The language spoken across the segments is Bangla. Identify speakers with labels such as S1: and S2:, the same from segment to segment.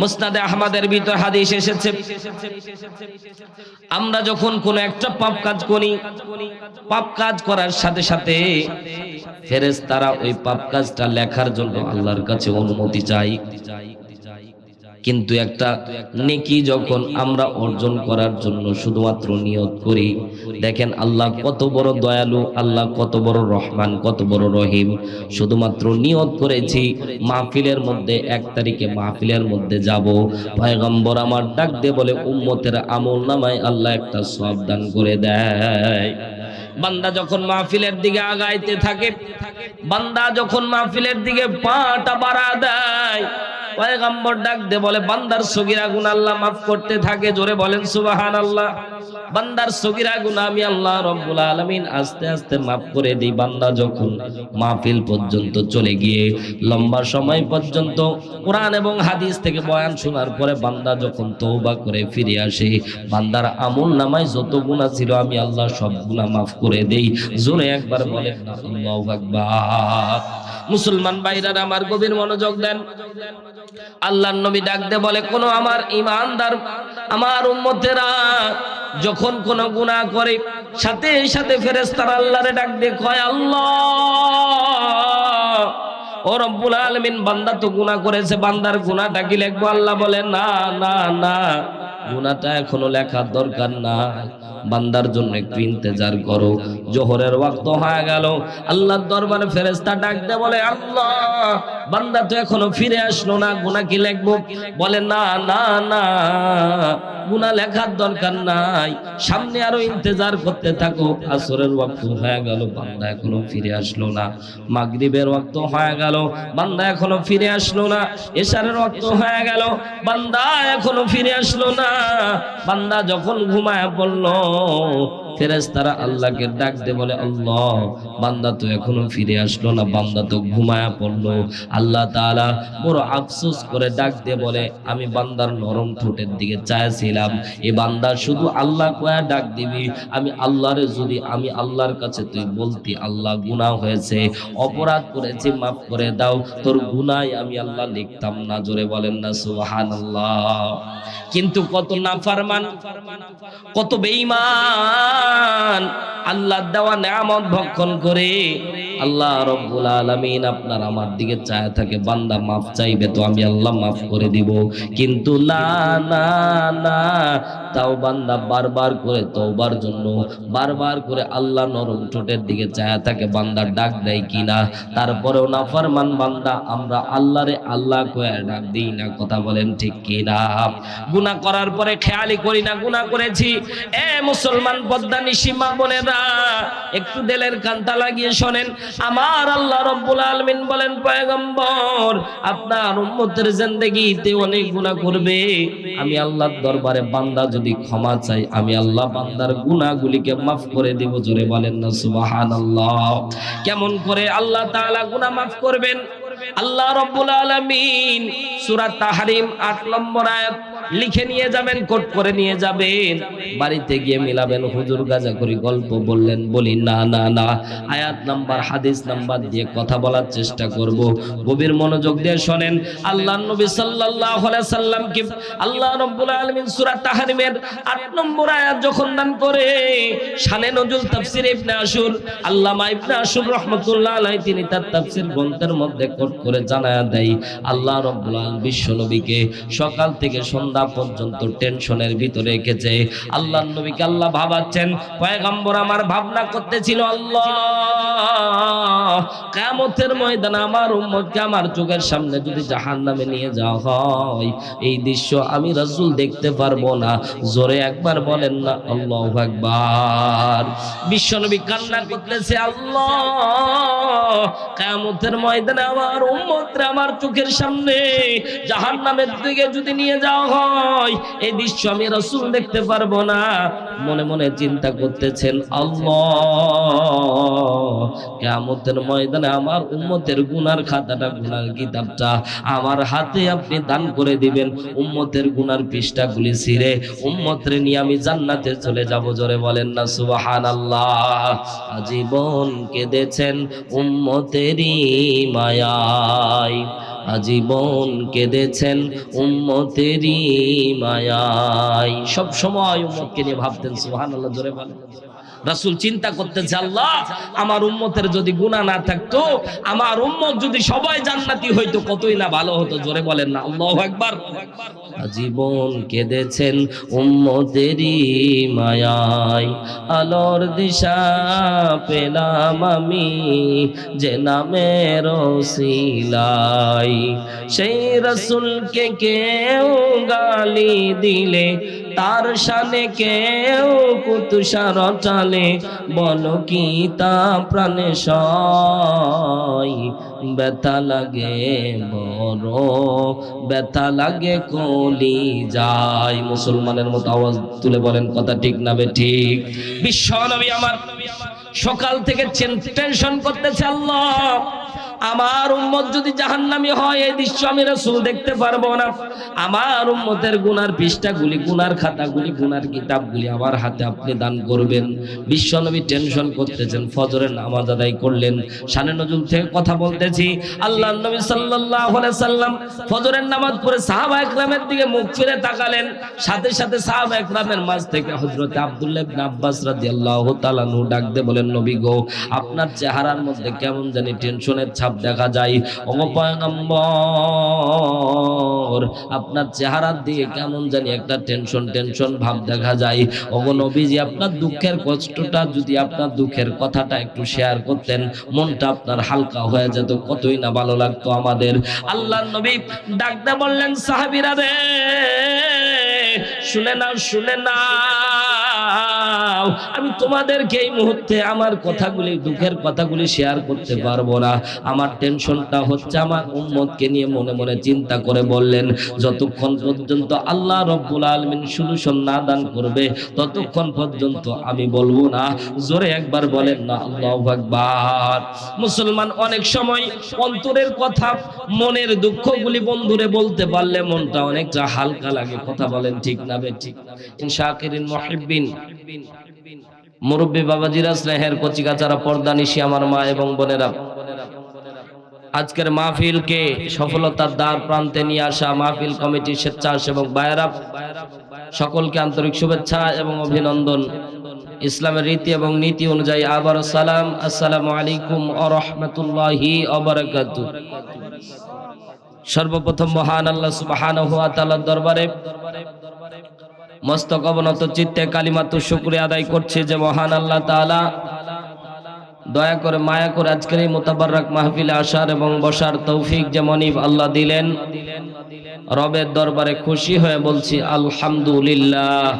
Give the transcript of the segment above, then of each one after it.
S1: মুসনাদে আহমদের ভিতর হাদিস এসেছে। আমরা যখন কোন একটা পাপ কাজ করি, পাপ কাজ করার সাথে সাথে ফেরেস তারা ওই পাপ কাজটা লেখার জন্য আল্লাহর কাছে অনুমতি চাই কিন্তু একটা নেকি যখন আমরা অর্জন করার জন্য শুধুমাত্র নিয়ত করি, দেখেন আল্লাহ কত বড় দয়ালু, আল্লাহ কত বড় রহমান, কত বড় রহিম। শুধুমাত্র নিয়ত করেছি, মাহফিলের মধ্যে এক তারিখে মাহফিলের মধ্যে যাব। পয়গম্বর আমার ডাক দিয়ে বলে, উম্মতের আমল নামায় আল্লাহ একটা সব দান করে দেয়। বান্দা যখন মাহফিলের দিকে আগাইতে থাকে, বান্দা যখন মাহফিলের দিকে পাটা বাড়া দেয় পয়গম্বর ডাক দে, বলে, বান্দার সগিরা গুণ আল্লাহ মাফ করতে থাকে, জোরে বলেন সুবাহান আল্লাহ বান্দার সগিরা গুণ আমি আল্লাহ রব্বুল আলামিন আস্তে আস্তে মাফ করে দিই। বান্দা যখন মাহফিল পর্যন্ত চলে গিয়ে লম্বা সময় পর্যন্ত কোরআন এবং হাদিস থেকে বয়ান শোনার পরে বান্দা যখন তৌবা করে ফিরে আসে, বান্দার আমল নামায় যত গুণা ছিল আমি আল্লাহ সব গুণা মাফ করে দেই। জোরে একবার বলেন না, আল্লাহু আকবার। মুসলমান ভাইরা আমার গভীর মনোযোগ দেন। আল্লাহর নবী ডাকতে বলে, কোন আমার ইমানদার, আমার উম্মতেরা যখন কোন গুণা করে, সাথে সাথে ফেরেশতারা আল্লাহরে ডাক কয়, আল্লাহ! ও রব্বুল আলামিন, বান্দা তো গুনাহ করেছে, বান্দার গুনাহটা কি লেখবো? আল্লাহ বলে, না না না। গুনাহটা এখনও লেখার দরকার নাই। বান্দার জন্য একটু ইন্তেজার করো। জোহরের ওয়াক্ত হয়ে গেল। আল্লাহর দরবারে ফেরেশতা ডাকতে বলে, আল্লাহ, বান্দা তো এখনও ফিরে আসলো না। গুনাহ কি লিখব? বলে, না না না গুনাহ লেখার দরকার নাই। সামনে আরও ইন্তেজার করতে থাকো। আসরের ওয়াক্ত হয়ে গেল। বান্দা এখনও ফিরে আসলো না। মাগরিবের ওয়াক্ত হয়ে গেল। বান্দা এখনও ফিরে আসলো না। এশারের ওয়াক্ত হয়ে গেল। বান্দা এখনও ফিরে আসলো না। বান্দা যখন ঘুমায় পড়ল ফেরেশতারা আল্লাহকে ডাক দে বলে, আল্লাহ, বান্দা তো এখনও ফিরে আসলো না, বান্দা তো ঘুমায়া পড়ল। আল্লাহ তাআলা বড় আফসোস করে ডাক দিয়ে বলে, আমি বান্দার নরম ঠোঁটের দিকে চাইছিলাম। এ বান্দা শুধু আল্লাহ কয়া ডাক দিবি? আমি আল্লাহরে যদি, আমি আল্লাহর কাছে তুই বলতি, আল্লাহ গুনাহ হয়েছে। অপরাধ করেছি, মাফ করে দাও। তোর গুনাই আমি আল্লাহ লিখতাম না। জোরে বলেন না, সুবহানাল্লাহ। কিন্তু কত নাফারমান, কত বেঈমান আল্লাহ দেওয়া নেয়ামত ভক্ষণ করে আল্লাহ রব্বুল আলামিন আপনার আমার দিকে চায় থাকে, বান্দা মাফ চাইবে তো আমি আল্লাহ মাফ করে দিব। কিন্তু না না না, তাও বান্দা বারবার করে তওবার জন্য, বারবার করে আল্লাহ নরম ঠোঁটের দিকে চায় থাকে, বান্দা ডাক দেয় কিনা, তারপরেও নাফরমান বান্দা, আমরা আল্লাহরে আল্লাহ কয়ে ডাক দিই না, কথা বলেন ঠিক কিনা। গুনাহ করার পরে খেয়ালি করি না, গুনাহ করেছি। এ মুসলমান পদ্মা নিসীমা বোনেরা, একটু দেলের কান্তা লাগিয়ে শোনেন আমার আল্লাহ রব্বুল আলামিন বলেন, পয়গম্বর, আপনার উম্মতের জিন্দেগিতে অনেক গুনাহ করবে। আমি আল্লাহর দরবারে বান্দা যদি ক্ষমা চাই, আমি আল্লাহ বান্দার গুনাহগুলিকে মাফ করে দেব। জোরে বলেন না, সুবহানাল্লাহ। কেমন করে আল্লাহ তাআলা গুনাহ মাফ করবেন? আল্লাহ রব্বুল আলামিন সূরা তাহরিম 8 নম্বর আয়াত লিখে নিয়ে যাবেন, কোট করে নিয়ে যাবেন। বাড়িতে গিয়ে মিলাবেন, হুজুর গাজা করি গল্প বললেন, বলি, না না না, আয়াত নাম্বার, হাদিস নাম্বার দিয়ে কথা বলার চেষ্টা করব। গভীর মনোযোগ দিয়ে শোনেন আল্লাহ নবী সাল্লাল্লাহু আলাইহি সাল্লামকে আল্লাহ রাব্বুল আলামিন সূরা তাহরিমের 8 নম্বর আয়াত যখন দান করে, শানে নজুল তাফসীর ইবনে আশুর, আল্লামা ইবনে আশুর রাহমাতুল্লাহ আলাইহি, তিনি তার তাফসীর গ্রন্থের মধ্যে কোট করে জানায়া দেয়, আল্লাহ রাব্বুল আলামিন বিশ্ব নবীকে সকাল থেকে সন্ধ্যা পর্যন্ত টেনশনের ভিতরে রেখেছে আল্লাহ নবীকে আল্লাহ ভাবাচ্ছেন, পয়গম্বর আমার ভাবনা করতেছিল, আল্লাহ, কিয়ামতের ময়দানে আমার উম্মতকে আমার চোখের সামনে যদি জাহান্নামে নিয়ে যাওয়া হয়, এই দৃশ্য আমি রাসূল দেখতে পারব না। জোরে একবার বলেন না, আল্লাহু আকবার। বিশ্বনবী কান্না করতেছে, আল্লাহ, কিয়ামতের ময়দানে আমার উম্মতরা আমার চোখের সামনে জাহান্নামের দিকে যদি নিয়ে যাওয়া হয় এই দৃশ্য আমি রাসূল দেখতে পারব না। মনে মনে চিন্তা করতেছেন, আল্লাহ। কিয়ামতের ময়দানে আমার উম্মতের গুনার খাতাটা, গুনার কিতাবটা আমার হাতে আপনি দান করে দিবেন। উম্মতের গুনার পৃষ্ঠাগুলি ছিঁড়ে উম্মতরে নিয়ে আমি জান্নাতে চলে যাব। জোরে বলেন না, সুবহানাল্লাহ। আজীবন কেঁদেছেন উম্মতেরই মায়ায়। আজীবন কেঁদেছেন উম্মতেরই মায়ায়। সব সময় উম্মতকে নিয়ে ভাবতেন সুবহানাল্লাহ জোরে বলেন। রাসূল চিন্তা করতেছে, আল্লাহ, আমার উম্মতের যদি গুনাহ না থাকতো, আমার উম্মত যদি সবাই জান্নাতি হইতো, কতই না ভালো হতো? জোরে বলেন না, আল্লাহু আকবার। জীবন কেঁদেছেন উম্মতেরই মায়ায়, আলোর দিশা পেলাম আমি যে নামের সিলাই সেই রসুলকে কেউ গালি দিলে তার শানে কেউ কুতুষার চালে বলো কি তা প্রাণে ব্যথা লাগে, বড় ব্যথা লাগে, কলি যায়। মুসলমানের মতো আওয়াজ তুলে বলেন কথা ঠিক না বে ঠিক? বিশ্ব নবী আমার সকাল থেকে টেনশন করতেছে আল্লাহ। আমার উম্মত যদি জাহান্নামি হয়, এই দৃশ্য আমি রাসূল দেখতে পারব না। আমার উম্মতের গুনার পৃষ্ঠাগুলি, গুনার খাতাগুলি, গুনার কিতাবগুলি আমার হাতে আপনি দান করবেন। বিশ্বনবী টেনশন করতেছেন, ফজরের নামাজ আদায় করলেন। শানে নজুল থেকে কথা বলতেছি আল্লাহ নবী সাল্লাল্লাহু আলাইহি সাল্লাম ফজরের নামাজ পড়ে সাহাবা একরামের দিকে মুখ ফিরে তাকালেন। সাথে সাথে সাহাবা একরামের মাঝ থেকে হযরতে আব্দুল্লাহ ইবনে আব্বাস রাদিয়াল্লাহু তাআলা ডাক দিয়ে বলেন, নবী গো, আপনার চেহারার মধ্যে কেমন জানি টেনশনের ছাপ দেখা যায়। ওগো পয়গম্বর, আপনার চেহারার দিকে কেমন জানি একটা টেনশন টেনশন ভাব দেখা যায়। ওগো নবীজি, আপনার দুঃখের কষ্টটা যদি আপনার দুঃখের কথাটা একটু শেয়ার করতেন, মনটা আপনার হালকা হয়ে যেত, কতই না ভালো লাগতো আমাদের। আল্লাহ নবী ডাকতে বললেন, সাহাবিরা রে, শুনে নাও শুনে নাও। আমি তোমাদেরকে এই মুহূর্তে আমার কথাগুলি, দুঃখের কথাগুলি শেয়ার করতে পারব না। আমার টেনশনটা হচ্ছে আমার উম্মতকে নিয়ে মনে মনে চিন্তা করে বললেন, যতক্ষণ পর্যন্ত আল্লাহ রব্বুল আলমিন সলিউশন না দান করবে, ততক্ষণ পর্যন্ত আমি বলব না। জোরে একবার বলেন না, আল্লাহ আকবার। মুসলমান অনেক সময় অন্তরের কথা, মনের দুঃখগুলি বন্ধুরে বলতে পারলে মনটা অনেকটা হালকা লাগে। কথা বলেন ঠিক না বে, ঠিক ইনশাকিরিন মুহিব্বিন। মুরব্বী বাবাজিরা, স্নেহের কচিকাচারা, পর্দা নিশি আমার মা এবং বোনেরা। আজকের মাহফিলকে সফলতার দ্বার প্রান্তে নিয়ে আসা মাহফিল কমিটির স্বেচ্ছাসেবক বায়রা সকলকে আন্তরিক শুভেচ্ছা এবং অভিনন্দন। ইসলামের রীতি এবং নীতি অনুযায়ী আবার সালাম। আসসালামু আলাইকুম আ রহমতুল্লাহি অবরাকাতু সর্বপ্রথম মহান আল্লাহ সুবহানাহু ওয়া তাআলার দরবারে মস্তক অবনত চিত্তে কালিমাতু শুকরিয়া আদায় করছে যে মহান আল্লাহ তাআলা। দয়া করে মায়া করে আজকের এই মোতাবারক মাহফিলে আসার এবং বসার তৌফিক যে মনিব আল্লাহ দিলেন। রবের দরবারে খুশি হয়ে বলছি, আলহামদুলিল্লাহ।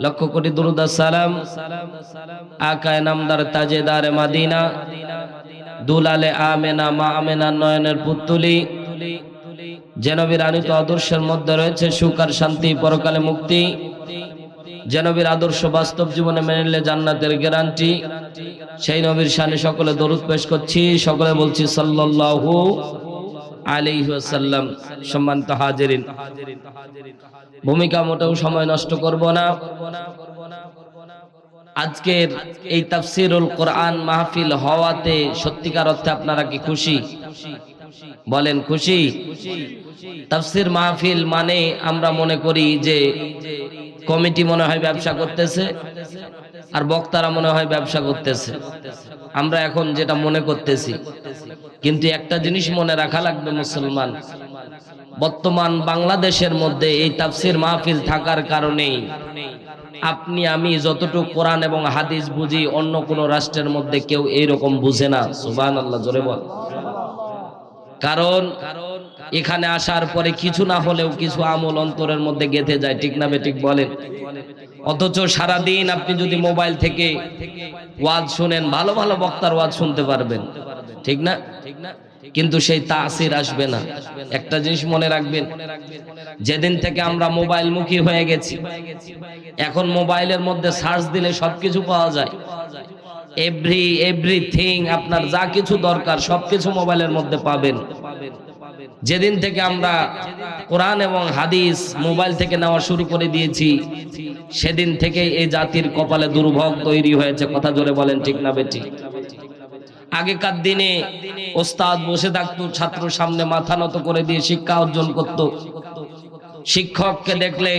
S1: লক্ষ কোটি দুরুদ সালাম। আকায় নামদার তাজেদার মাদিনা। দুলালে আমেনা মা আমেনা নয়নের পুতুলি যে নবীর আনিত আদর্শের মধ্যে রয়েছে সুখ আর শান্তি, পরকালে মুক্তি। জেনবীর আদর্শ বাস্তব জীবনে মেনে নিলে জান্নাতের গ্যারান্টি সেই নবীর শানে সকলে দরুদ পেশ করছি, সকলে বলছি সাল্লাল্লাহু আলাইহি ওয়াসাল্লাম। সম্মানিত হাজিরিন, ভূমিকা মোটেও সময় নষ্ট করব না। আজকের এই তাফসিরুল কোরআন মাহফিল হওয়াতে সত্যিকার অর্থে আপনারা কি খুশি? বলেন, খুশি? তাফসির মাহফিল মানে আমরা মনে করি যে কমিটি মনে হয় ব্যবসা করতেছে আর বক্তারা মনে হয় ব্যবসা করতেছে। আমরা এখন যেটা মনে করতেছি, কিন্তু একটা জিনিস মনে রাখা লাগবে মুসলমান। বর্তমান বাংলাদেশের মধ্যে এই তাফসির মাহফিল থাকার কারণেই আপনি, আমি যতটুকু কোরআন এবং হাদিস বুঝি, অন্য কোন রাষ্ট্রের মধ্যে কেউ এইরকম বুঝে না। সুবান আল্লাহ জোরে বল। কারণ এখানে আসার পরে কিছু না হলেও কিছু আমল অন্তরের মধ্যে গেঁথে যায়, ঠিক না বেঠিক বলেন? অথচ সারা দিন আপনি যদি মোবাইল থেকে ওয়াজ শুনেন, ভালো ভালো বক্তার ওয়াজ শুনতে পারবেন, ঠিক না? ঠিক না কিন্তু সেই তাসির আসবে না। একটা জিনিস মনে রাখবেন, যেদিন থেকে আমরা মোবাইল মুখী হয়ে গেছি, এখন মোবাইলের মধ্যে সার্চ দিলে সবকিছু পাওয়া যায়। এভরি এভরিথিং আপনার যা কিছু দরকার সবকিছু মোবাইলের মধ্যে পাবেন। যেদিন থেকে আমরা কোরআন এবং হাদিস মোবাইল থেকে নেওয়া শুরু করে দিয়েছি, সেদিন থেকে এই জাতির কপালে দুর্ভোগ তৈরি হয়েছে। কথা জোরে বলেন, ঠিক না বেটি? আগেকার দিনে ওস্তাদ বসে থাকতো ছাত্র সামনে মাথা নত করে দিয়ে শিক্ষা অর্জন করত। শিক্ষককে দেখলে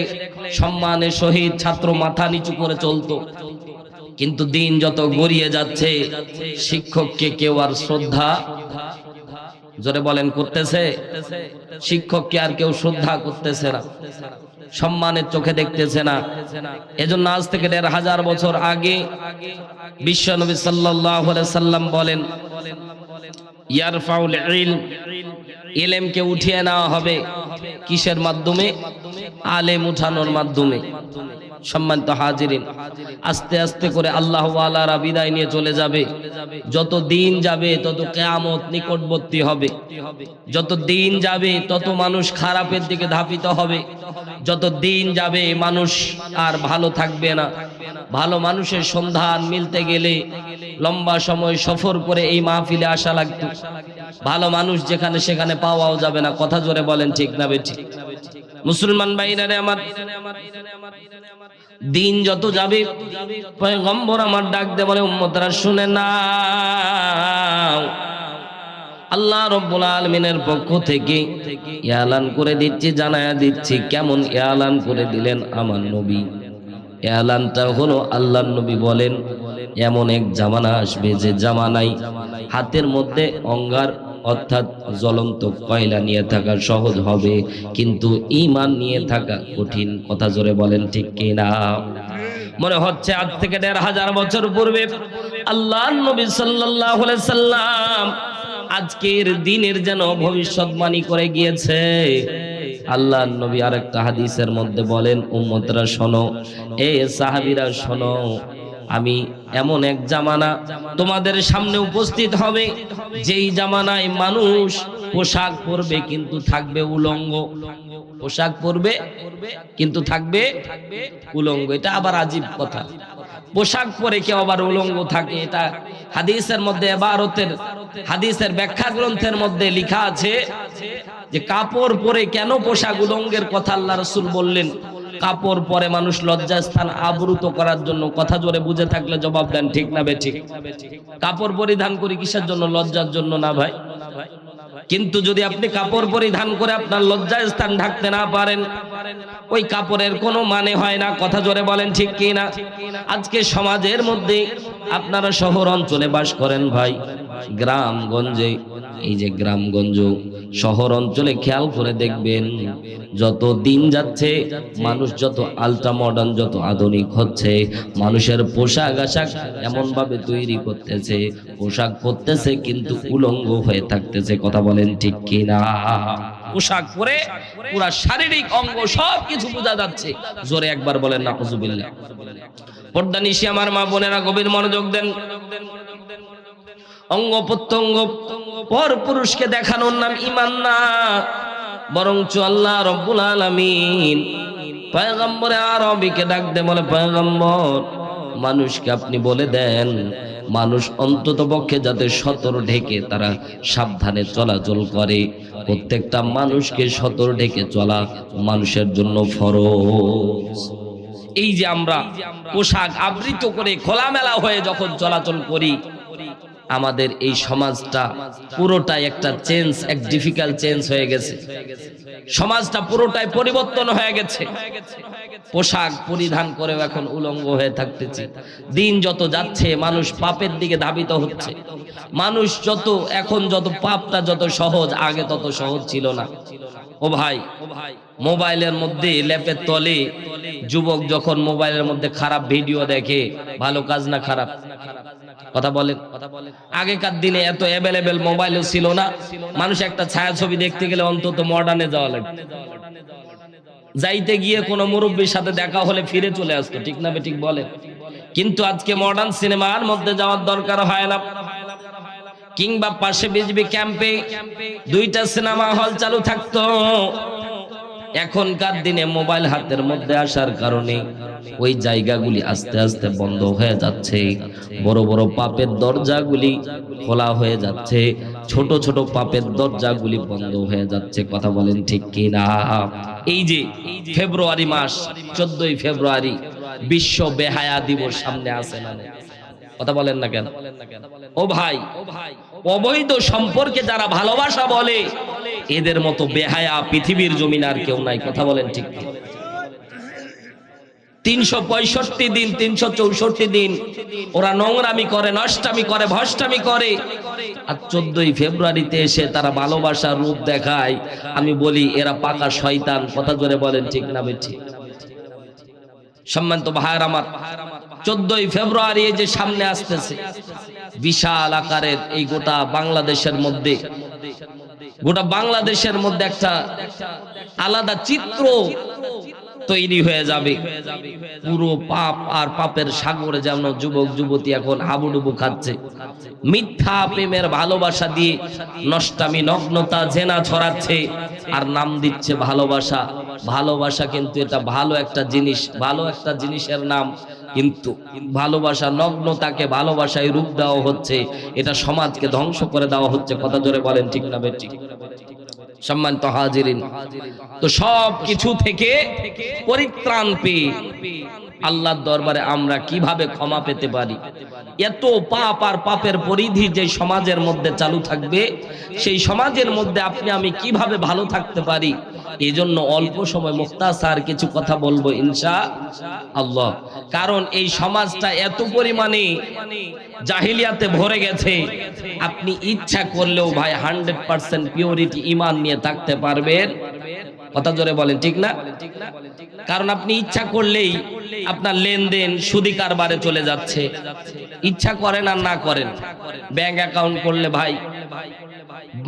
S1: সম্মানের সহিত ছাত্র মাথা নিচু করে চলতো। কিন্তু দিন যত গড়িয়ে যাচ্ছে, শিক্ষককে কেউ আর শ্রদ্ধা, জোরে বলেন, করতেছে? শিক্ষককে আর কেউ শ্রদ্ধা করতেছে না। সম্মানের চোখে দেখতেছে না। এজন্য আজ থেকে দেড় হাজার বছর আগে বিশ্ব নবী সাল্লাম বলেন, ইয়ারফাউল ইলমকে উঠিয়ে নেওয়া হবে কিসের মাধ্যমে? আলেম উঠানোর মাধ্যমে। সম্মানিত হাজিরিন, আস্তে আস্তে করে আল্লাহ আলারা বিদায় নিয়ে চলে যাবে। যত দিন যাবে, তত কেয়ামত নিকটবর্তী হবে। যত দিন যাবে, তত মানুষ খারাপের দিকে ধাপিত হবে। যত দিন যাবে, মানুষ আর ভালো থাকবে না। ভালো মানুষের সন্ধান মিলতে গেলে লম্বা সময় সফর করে এই মাহফিলে আসা লাগতো। ভালো মানুষ যেখানে সেখানে পাওয়াও যাবে না। কথা জোরে বলেন ঠিক না বেঠিক মুসলমান ভাইরারে আমার, দিন যত যাবে, পয়গম্বর আমার ডাক দে বলে, উম্মতরা শুনে না আল্লাহ রব্বুল আলমিনের পক্ষ থেকে এলান করে দিচ্ছি, জানায়া দিচ্ছি, কেমন এলান করে দিলেন আমার নবী। এলানটা হলো আল্লাহ নবী বলেন, এমন এক জামানা আসবে, যে জামানাই হাতের মধ্যে অঙ্গার অর্থাৎ জ্বলন্ত কয়লা নিয়ে থাকা সহজ হবে, কিন্তু ইমান নিয়ে থাকা কঠিন কথা জোরে বলেন ঠিক কিনা? মনে হচ্ছে আজ থেকে দেড় হাজার বছর পূর্বে আল্লাহ নবী সাল্লাল্লাহু আলাইহি সাল্লাম আজকের দিনের যেন ভবিষ্যৎবাণী করে গিয়েছে। আল্লাহ নবী আরেকটা হাদিসের মধ্যে বলেন, উম্মতরা শোনো, এ সাহাবীরা শোনো আমি এমন এক জামানা তোমাদের সামনে উপস্থিত হবে, যেই জামানায় মানুষ পোশাক পরবে কিন্তু থাকবে উলঙ্গ। পোশাক পরবে কিন্তু থাকবে উলঙ্গ। এটা আবার আজীব কথা। পোশাক পরে কেউ আবার উলঙ্গ থাকে। এটা হাদিসের মধ্যে, এবারতের হাদিসের ব্যাখ্যা গ্রন্থের মধ্যে লেখা আছে যে কাপড় পরে কেন পোশাক উলঙ্গের কথা আল্লাহ রসুল বললেন? কাপড় পরে মানুষ লজ্জা স্থান আবৃত করার জন্য কথা জোরে বুঝে থাকলে জবাব দেন, ঠিক না বে, ঠিক। কাপড় পরিধান করি কিসের জন্য? লজ্জার জন্য না ভাই। কিন্তু যদি আপনি কাপড় পরিধান করে আপনার লজ্জা স্থান ঢাকতে না পারেন, ওই কাপড়ের কোনো মানে হয় না। কথা জোরে বলেন, ঠিক কি না? আজকে সমাজের মধ্যে আপনারা শহর অঞ্চলে বাস করেন ভাই। গ্রামগঞ্জে, এই যে গ্রামগঞ্জ শহর অঞ্চলে খেয়াল করে দেখবেন, যত দিন যাচ্ছে, মানুষ যত আলট্রা মডার্ন, যত আধুনিক হচ্ছে, মানুষের পোশাক আশাক এমন ভাবে তৈরি করতেছে, পোশাক পরতেছে কিন্তু উলঙ্গ হয়ে থাকতেছে, কথা বলেন ঠিক কিনা? পোশাক পরে পুরা শারীরিক অঙ্গ সব কিছু বোঝা যাচ্ছে, জোরে একবার বলেন না পর্দা নিশি আমার মা বোনেরা গভীর মনোযোগ দেন। অঙ্গ প্রত্যঙ্গ পর পুরুষকে দেখানোর নাম ইমান না। বরঞ্চ আল্লাহ রব্বুল আলামিন পয়গম্বরে আরবিকে ডাক দে, বলে, পয়গম্বর, মানুষকে আপনি বলে দেন, মানুষ অন্তত পক্ষে যাতে সতর ঢেকে তারা সাবধানে চলাচল করে। প্রত্যেকটা মানুষকে সতর ঢেকে চলা মানুষের জন্য ফরজ। এই যে আমরা পোশাক আবৃত করে খোলামেলা হয়ে যখন চলাচল করি আমাদের এই সমাজটা পুরোটাই একটা চেঞ্জ এক ডিফিকাল্ট চেঞ্জ হয়ে গেছে। সমাজটা পুরোটাই পরিবর্তন হয়ে গেছে। পোশাক পরিধান করেও এখন উলঙ্গ হয়ে থাকতেছি। দিন যত যাচ্ছে, মানুষ পাপের দিকে ধাবিত হচ্ছে। মানুষ যত, এখন যত পাপটা যত সহজ, আগে তত সহজ ছিল না। ও ভাই, মোবাইলের মধ্যে ল্যাপের তলে যুবক যখন মোবাইলের মধ্যে খারাপ ভিডিও দেখে, ভালো কাজ না খারাপ? কথা বলেন আগেকার দিনে এত অ্যাভেলেবেল মোবাইলও ছিল না। মানুষ একটা ছায়াছবি দেখতে গেলে অন্তত মডার্নে যাওয়া লাগে যাইতে গিয়ে কোনো মুরব্বীর সাথে দেখা হলে ফিরে চলে আসতো, ঠিক না ঠিক বলে? কিন্তু আজকে মডার্ন সিনেমার মধ্যে যাওয়ার দরকার হয় না। কিংবা পাশে বিজবি ক্যাম্পে দুইটা সিনেমা হল চালু থাকতো। এখনকার দিনে মোবাইল হাতের মধ্যে আসার কারণে ওই জায়গাগুলি আস্তে আস্তে বন্ধ হয়ে যাচ্ছে। বড় বড় পাপের দরজাগুলি খোলা হয়ে যাচ্ছে। ছোট ছোট পাপের দরজাগুলি বন্ধ হয়ে যাচ্ছে। কথা বলেন ঠিক কি না এই যে ফেব্রুয়ারি মাস, চোদ্দই ফেব্রুয়ারি, বিশ্ব বেহায়া দিবস সামনে আছে না। কথা বলেন না কেন? ও ভাই, অবৈধ সম্পর্কে যারা ভালোবাসা বলে এদের মতো বেহায়া পৃথিবীর জমিন আর কেউ নাই। কথা বলেন ঠিক। তিনশো পঁয়ষট্টি দিন, তিনশো চৌষট্টি দিন ওরা নোংরামি করে, নষ্টামি করে, ভষ্টামি করে। আর চোদ্দই ফেব্রুয়ারিতে এসে তারা ভালোবাসার রূপ দেখায়। আমি বলি, এরা পাকা শয়তান। কথা জোরে বলেন ঠিক না ঠিক সম্মানিত ভাইয়ের আমার, চোদ্দই ফেব্রুয়ারি যে সামনে আসতেছে, বিশাল আকারের এই গোটা বাংলাদেশের মধ্যে গোটা বাংলাদেশের মধ্যে একটা আলাদা চিত্র তৈরি হয়ে যাবে। পুরো পাপ আর পাপের সাগরে যেমন যুবক, যুবতী এখন হাবুডুবু খাচ্ছে। মিথ্যা প্রেমের ভালোবাসা দিয়ে নষ্টামি, নগ্নতা, জেনা ছড়াচ্ছে আর নাম দিচ্ছে ভালোবাসা। ভালোবাসা কিন্তু এটা ভালো একটা জিনিস, ভালো একটা জিনিসের নাম কিন্তু ভালোবাসা নগ্নতাকে ভালোবাসায় রূপ দেওয়া হচ্ছে, এটা সমাজকে ধ্বংস করে দেওয়া হচ্ছে, কথা জোরে বলেন ঠিক না বেঠিক? সম্মানিত হাজিরিন, তো সব কিছু থেকে পরিত্রাণ পেয়ে আল্লাহর দরবারে আমরা কীভাবে ক্ষমা পেতে পারি? এত পাপ আর পাপের পরিধি যে সমাজের মধ্যে চালু থাকবে, সেই সমাজের মধ্যে আপনি আমি কীভাবে ভালো থাকতে পারি? এই জন্য অল্প সময় মুক্তাসার কিছু কথা বলব ইনশা আল্লাহ। কারণ এই সমাজটা এত পরিমাণে জাহিলিয়াতে ভরে গেছে। আপনি ইচ্ছা করলেও ভাই হান্ড্রেড পার্সেন্ট পিওরিটি ইমান নিয়ে থাকতে পারবেন। কথা জোরে বলেন, ঠিক না? কারণ আপনি ইচ্ছা করলেই আপনার লেনদেন সুদি কারবারে চলে যাচ্ছে। ইচ্ছা করেন আর না করেন। ব্যাংক অ্যাকাউন্ট করলে ভাই,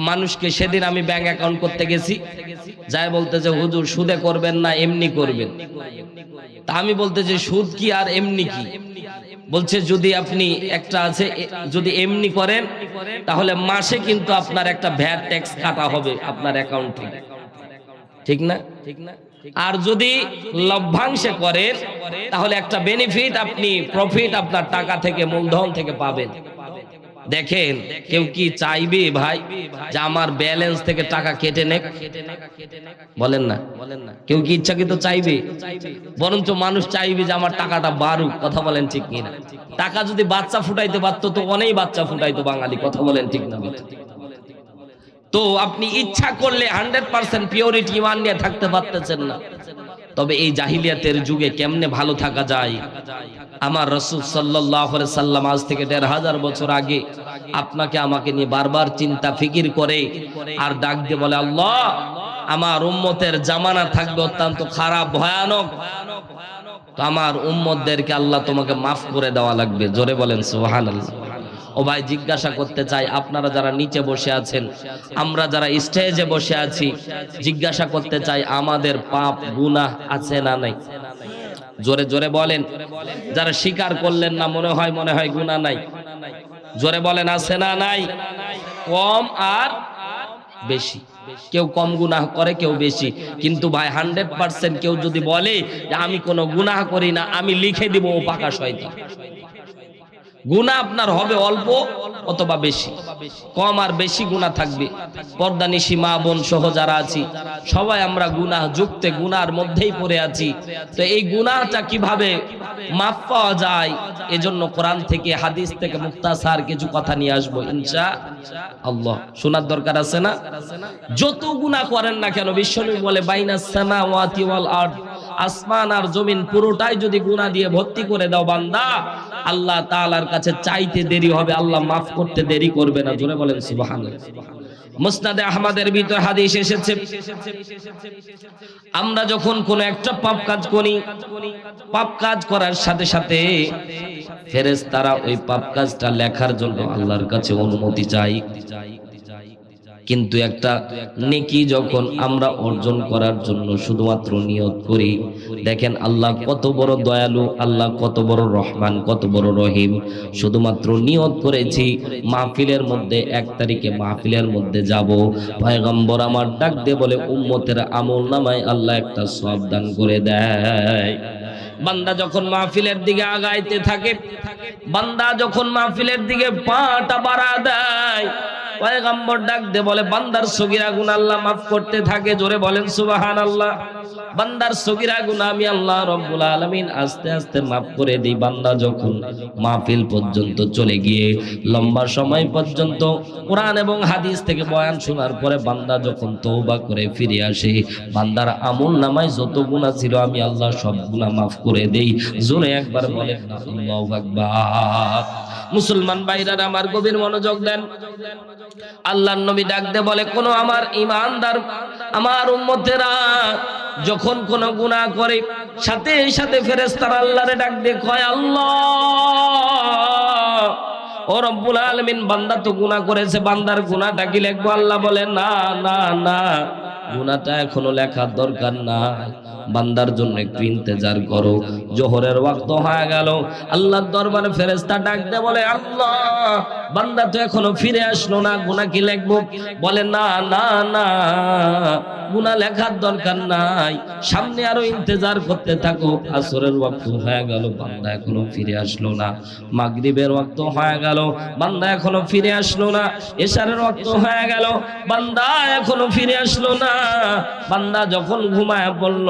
S1: মানুষকে সেদিন আমি ব্যাংক অ্যাকাউন্ট করতে গেছি। যাই বলতে যে হুজুর, সুদে করবেন না, এমনি করবেন। তা আমি বলতে যে সুদ কি আর এমনি কি? বলছে, যদি আপনি একটা আছে যদি এমনি করেন, তাহলে মাসে কিন্তু আপনার একটা ভ্যাট ট্যাক্স কাটা হবে আপনার অ্যাকাউন্ট। থেকে ঠিক না? ঠিক না আর যদি লভ্যাংশে করেন, তাহলে একটা বেনিফিট আপনি প্রফিট আপনার টাকা থেকে, মূলধন থেকে পাবেন। দেখেন, কেউ কি চাইবে ভাই যে আমার ব্যালেন্স থেকে টাকা কেটে নেক? বলেন না। কেউ কি ইচ্ছাকৃত চাইবে? বরঞ্চ মানুষ চাইবে যে আমার টাকাটা বাড়ুক, কথা বলেন ঠিক কিনা? টাকা যদি বাচ্চা ফুটাইতে পারতো, তো অনেক বাচ্চা ফুটাইতো বাঙালি, কথা বলেন ঠিক না? তো আপনি ইচ্ছা করলে হান্ড্রেড পার্সেন্ট পিওরিটি ইমান নিয়ে থাকতে পারতেছেন না। তবে এই জাহিলিয়াতের যুগে কেমনে ভালো থাকা যায়? আমার রসুল সাল্লাহ সাল্লাম আজ থেকে দেড় হাজার বছর আগে আপনাকে আমাকে নিয়ে বারবার চিন্তা, ফিকির করে আর ডাক দিয়ে বলে, আল্লাহ, আমার উম্মতের জামানা থাকবে অত্যন্ত খারাপ, ভয়ানক। তো আমার উম্মতদেরকে আল্লাহ তোমাকে মাফ করে দেওয়া লাগবে। জোরে বলেন সুহান ও ভাই জিজ্ঞাসা করতে চাই, আপনারা যারা নিচে বসে আছেন, আমরা যারা স্টেজে বসে আছি, জিজ্ঞাসা করতে চাই, আমাদের পাপ গুনাহ আছে না নাই? জোরে জোরে বলেন। যারা স্বীকার করলেন না, মনে হয় মনে হয় গুনাহ নাই। জোরে বলেন, আছে না নাই? কম আর বেশি। কেউ কম গুনাহ করে, কেউ বেশি। কিন্তু ভাই, হান্ড্রেড পার্সেন্ট কেউ যদি বলে যে, আমি কোনো গুনাহ করি না, আমি লিখে দিব ও পাকা শয়তান। গুণা আপনার হবে অল্প অথবা বেশি। কম আর বেশি গুণা থাকবে। পর্দানিশি মা বোন সহ যারা আছি, সবাই আমরা গুনাহ যুক্তে গুনার মধ্যেই পড়ে আছি। তো এই গুনাহটা কীভাবে মাপ পাওয়া যায়, এজন্য কোরআন থেকে হাদিস থেকে মুক্তাসার কিছু কথা নিয়ে আসব, ইনশা আল্লাহ। শোনার দরকার আছে না? যত গুনাহ করেন না কেন, বিশ্বনবী বলে, বাইনাস সামাওয়াতি ওয়াল আরদ। আসমান আর জমিন পুরোটাই যদি গুনাহ দিয়ে ভর্তি করে দাও বান্দা, আল্লাহ তাআলার কাছে চাইতে দেরি হবে, আল্লাহ মাফ করতে দেরি করবে না। জোরে বলেন, সুবহানাল্লাহ। মুসনাদে আহমদের ভিতর হাদিস এসেছে, আমরা যখন কোন একটা পাপ কাজ করি, পাপ কাজ করার সাথে সাথে ফেরেস তারা ওই পাপ কাজটা লেখার জন্য আল্লাহর কাছে অনুমতি চাই কিন্তু একটা নেকি যখন আমরা অর্জন করার জন্য শুধুমাত্র নিয়ত করি, দেখেন আল্লাহ কত বড় দয়ালু, আল্লাহ কত বড় রহমান, কত বড় রহিম। শুধুমাত্র নিয়ত করেছি, মাহফিলের মধ্যে এক তারিখে মাহফিলের মধ্যে যাব। পয়গম্বর আমার ডাক দিয়ে বলে, উম্মতের আমল নামায় আল্লাহ একটা সব দান করে দেয়। বান্দা যখন মাহফিলের দিকে আগাইতে থাকে, বান্দা যখন মাহফিলের দিকে পাটা বাড়া দেয় পয়গম্বর ডাক দে, বলে, বান্দার সগিরা গুনাহ আল্লাহ মাফ করতে থাকে। জোরে বলেন, সুবহানাল্লাহ। বান্দার সগিরা গুনাহ আমি আল্লাহ রব্বুল আলামিন আস্তে আস্তে মাফ করে দিই। বান্দা যখন মাহফিল পর্যন্ত চলে গিয়ে লম্বা সময় পর্যন্ত কোরআন এবং হাদিস থেকে বয়ান শোনার পরে বান্দা যখন তওবা করে ফিরে আসে, বান্দার আমল নামায় যত গুনাহ ছিল আমি আল্লাহ সব গুনাহ মাফ করে দেই। জোরে একবার বলেন না আল্লাহু আকবার। মুসলমান ভাইরা আমার গভীর মনোযোগ দেন। আল্লাহর নবী ডাকতে বলে, কোন আমার ইমানদার, আমার উম্মতেরা যখন কোন গুনাহ করে, সাথে সাথে ফেরেশতারা আল্লাহরে ডাক দিয়ে কয়, আল্লাহ, ও রব্বুল আলামিন, বান্দা তো গুনাহ করেছে, বান্দার গুনাহটা কি লিখব? আল্লাহ বলে, না না না, গুনাহটা এখনও লেখার দরকার নাই। বান্দার জন্য একটু ইন্তেজার করো। জোহরের ওয়াক্ত হয়ে গেল। আল্লাহর দরবারে ফেরেশতা ডাকতে বলে, আল্লাহ, বান্দা তো এখনও ফিরে আসলো না, গুনাহ কি লিখব? বলে, না না না, গুনাহ লেখার দরকার নাই। সামনে আরও ইন্তেজার করতে থাকো। আসরের ওয়াক্ত হয়ে গেল, বান্দা এখনও ফিরে আসলো না। মাগরিবের ওয়াক্ত হয়ে গেল, বান্দা এখনও ফিরে আসলো না। এশারের ওয়াক্ত হয়ে গেল, বান্দা এখনও ফিরে আসলো না। বান্দা যখন ঘুমায় পড়ল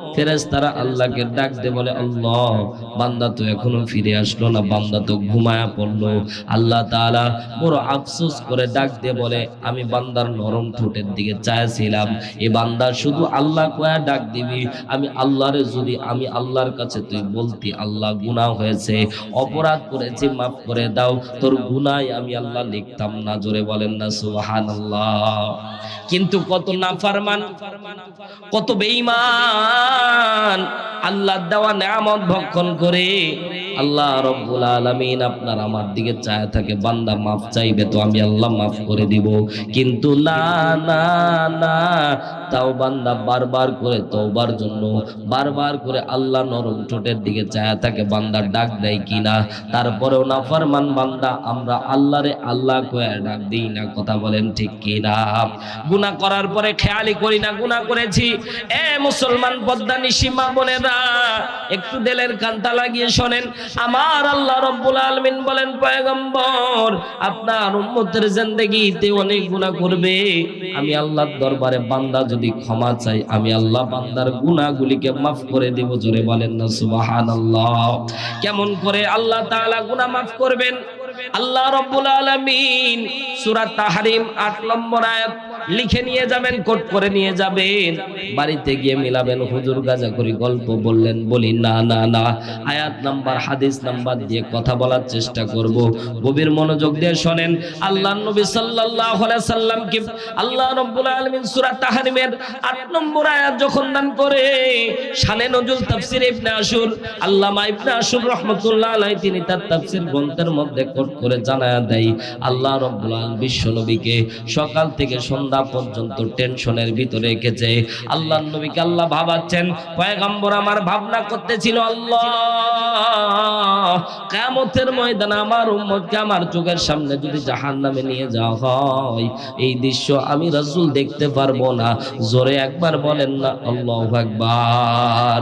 S1: ফেরেশতারা আল্লাহকে ডাক দে বলে, আল্লাহ, বান্দা তো এখনও ফিরে আসলো না, বান্দা তো ঘুমায়া পড়ল। আল্লাহ তাআলা বড় আফসোস করে ডাক দিয়ে বলে, আমি বান্দার নরম ঠোঁটের দিকে চাইছিলাম। এ বান্দা শুধু আল্লাহ কয়া ডাক দিবি? আমি আল্লাহরে যদি, আমি আল্লাহর কাছে তুই বলতি, আল্লাহ গুনাহ হয়েছে। অপরাধ করেছি, মাফ করে দাও। তোর গুনাই আমি আল্লাহ লিখতাম না। জোরে বলেন না, সুবহানাল্লাহ। কিন্তু কত নাফারমান, কত বেঈমান আল্লাহ দেওয়া নামত ভক্ষণ করে আল্লাহ রব্বুল আলামিন আপনার আমার দিকে চায় থাকে, বান্দা মাফ চাইবে তো আমি আল্লাহ মাফ করে দিব। কিন্তু না না না, তাও বান্দা বারবার করে তওবার জন্য, বারবার করে আল্লাহ নরম ঠোঁটের দিকে চায় থাকে, বান্দা ডাক দেয় কিনা, তারপরেও নাফরমান বান্দা, আমরা আল্লাহরে আল্লাহ কয়ে ডাক দিই না, কথা বলেন ঠিক কিনা। গুনাহ করার পরে খেয়ালি করি না, গুনাহ করেছি। এ মুসলমান পদ্মা নিসীমা বোনেরা, একটু দেলের কান্তা লাগিয়ে শোনেন আমার আল্লাহ রব্বুল আলামিন বলেন, পয়গম্বর, আপনার উম্মতের জিন্দেগিতে অনেক গুনাহ করবে। আমি আল্লাহর দরবারে বান্দা যদি ক্ষমা চাই, আমি আল্লাহ বান্দার গুনাহগুলিকে মাফ করে দেব। জোরে বলেন না, সুবহানাল্লাহ। কেমন করে আল্লাহ তাআলা গুনাহ মাফ করবেন? আল্লাহ রব্বুল আলামিন সূরা তাহরিম 8 নম্বর আয়াত লিখে নিয়ে যাবেন, কোট করে নিয়ে যাবেন। বাড়িতে গিয়ে মিলাবেন, হুজুর গাজা করি গল্প বললেন, বলি, না না না, আয়াত নাম্বার, হাদিস নাম্বার দিয়ে কথা বলার চেষ্টা করব। গভীর মনোযোগ দিয়ে শোনেন, আল্লাহ নবী সাল্লাল্লাহু আলাইহি সাল্লামকে আল্লাহ রাব্বুল আলামিন সূরা তাহরিমের 8 নম্বর আয়াত যখন দান করে, শানে নজুল তাফসীর ইবনে আশুর, আল্লামা ইবনে আশুর রাহমাতুল্লাহ আলাইহি, তিনি তার তাফসীর গ্রন্থের মধ্যে কোট করে জানায়া দেয়, আল্লাহ রাব্বুল আলামিন বিশ্ব নবীকে সকাল থেকে সন্ধ্যা পর্যন্ত টেনশনের ভিতরে রেখেছে আল্লাহ নবীকে আল্লাহ ভাবাচ্ছেন, পয়গম্বর আমার ভাবনা করতেছিল, আল্লাহ, কিয়ামতের ময়দানে আমার উম্মতকে আমার চোখের সামনে যদি জাহান্নামে নিয়ে যাওয়া হয়, এই দৃশ্য আমি রাসূল দেখতে পারব না। জোরে একবার বলেন না, আল্লাহু আকবার।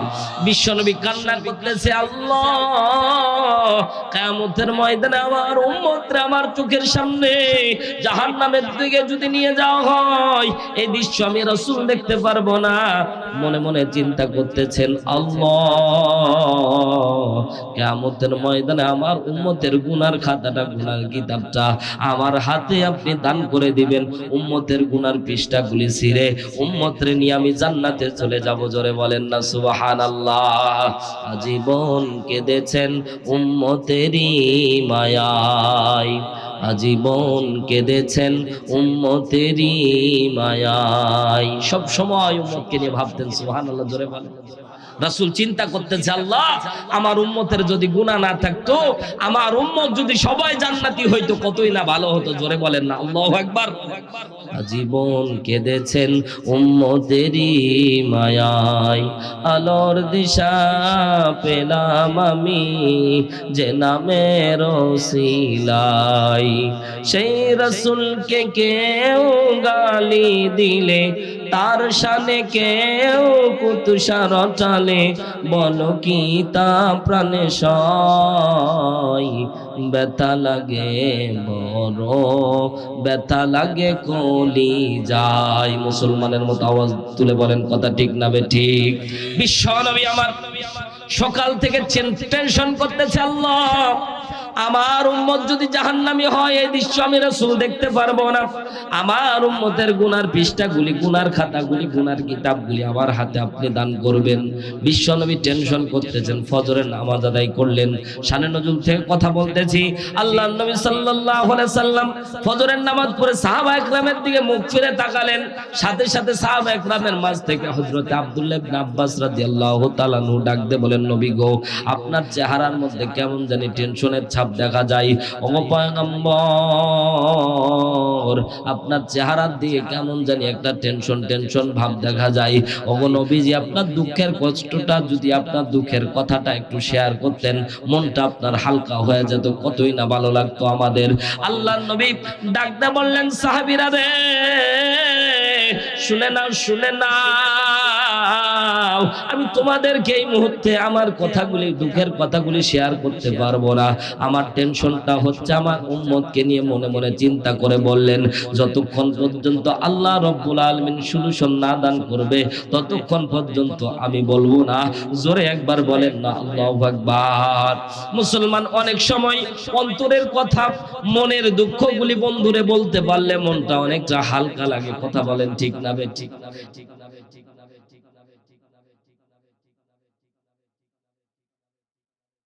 S1: বিশ্বনবী কান্না করতেছে, আল্লাহ, কিয়ামতের ময়দানে আমার উম্মতরা আমার চোখের সামনে জাহান্নামের দিকে যদি নিয়ে যাওয়া হয় এই দৃশ্য আমি রাসূল দেখতে পারব না। মনে মনে চিন্তা করতেছেন, আল্লাহ ময়দানে আমার উম্মতের গুনার খাতাটা, গুনার কিতাবটা আমার হাতে আপনি দান করে দিবেন। উম্মতের গুনার পৃষ্ঠাগুলি ছিঁড়ে উম্মতরে নিয়ে আমি জান্নাতে চলে যাব। জোরে বলেন না, সুবহানাল্লাহ। আজীবন কেঁদেছেন উম্মতেরই মায়ায়। আজীবন কেঁদেছেন উম্মতেরই মায়ায়। সব সময় উম্মতকে নিয়ে ভাবতেন সুবহানাল্লাহ জোরে বলেন। রাসূল চিন্তা করতেছে, আল্লাহ, আমার উম্মতের যদি গুনাহ না থাকতো, আমার উম্মত যদি সবাই জান্নাতি হইতো, কতই না ভালো হতো? জোরে বলেন না, আল্লাহু আকবার। জীবন কেঁদেছেন উম্মতেরই মায়ায়, আলোর দিশা পেলাম আমি যে নামের সিলাই সেই রসুলকে কেউ গালি দিলে তার শানে কেউ কুতুষার টালে বলো কি তা প্রাণে ব্যথা লাগে, বড় ব্যথা লাগে, কলি যায়। মুসলমানের মতো আওয়াজ তুলে বলেন কথা ঠিক না বে ঠিক? বিশ্ব নবী আমার সকাল থেকে টেনশন করতেছে আল্লাহ। আমার উম্মত যদি জাহান্নামি হয়, এই দৃশ্য আমি রাসূল দেখতে পারব না। আমার উম্মতের গুনার পৃষ্ঠাগুলি, গুনার খাতাগুলি, গুনার কিতাবগুলি আমার হাতে আপনি দান করবেন। বিশ্বনবী টেনশন করতেছেন, ফজরের নামাজ আদায় করলেন। শানে নজুল থেকে কথা বলতেছি, আল্লাহ নবী সাল্লাল্লাহু আলাইহি সাল্লাম ফজরের নামাজ পড়ে সাহাবা একরামের দিকে মুখ ফিরে তাকালেন। সাথে সাথে সাহাবা একরামের মাঝ থেকে হযরতে আব্দুল্লাহ ইবনে আব্বাস রাদিয়াল্লাহু তাআলা ডাক দিয়ে বলেন, নবী গো, আপনার চেহারার মধ্যে কেমন জানি টেনশনের ছাপ দেখা যায়। ওগো পয়গম্বর, আপনার চেহারার দিকে কেমন জানি একটা টেনশন টেনশন ভাব দেখা যায়। ওগো নবীজি, আপনার দুঃখের কষ্টটা যদি আপনার দুঃখের কথাটা একটু শেয়ার করতেন, মনটা আপনার হালকা হয়ে যেত, কতই না ভালো লাগতো আমাদের। আল্লাহ নবী ডাকতে বললেন, সাহাবিরা রে, শুনে নাও শুনে নাও। আমি তোমাদেরকে এই মুহূর্তে আমার কথাগুলি, দুঃখের কথাগুলি শেয়ার করতে পারব না। আমার টেনশনটা হচ্ছে আমার উম্মতকে নিয়ে মনে মনে চিন্তা করে বললেন, যতক্ষণ পর্যন্ত আল্লাহ রব্বুল আলমিন সলিউশন না দান করবে, ততক্ষণ পর্যন্ত আমি বলব না। জোরে একবার বলেন না, আল্লাহ আকবার। মুসলমান অনেক সময় অন্তরের কথা, মনের দুঃখগুলি বন্ধুরে বলতে পারলে মনটা অনেকটা হালকা লাগে। কথা বলেন ঠিক না বে, ঠিক না বে, ঠিক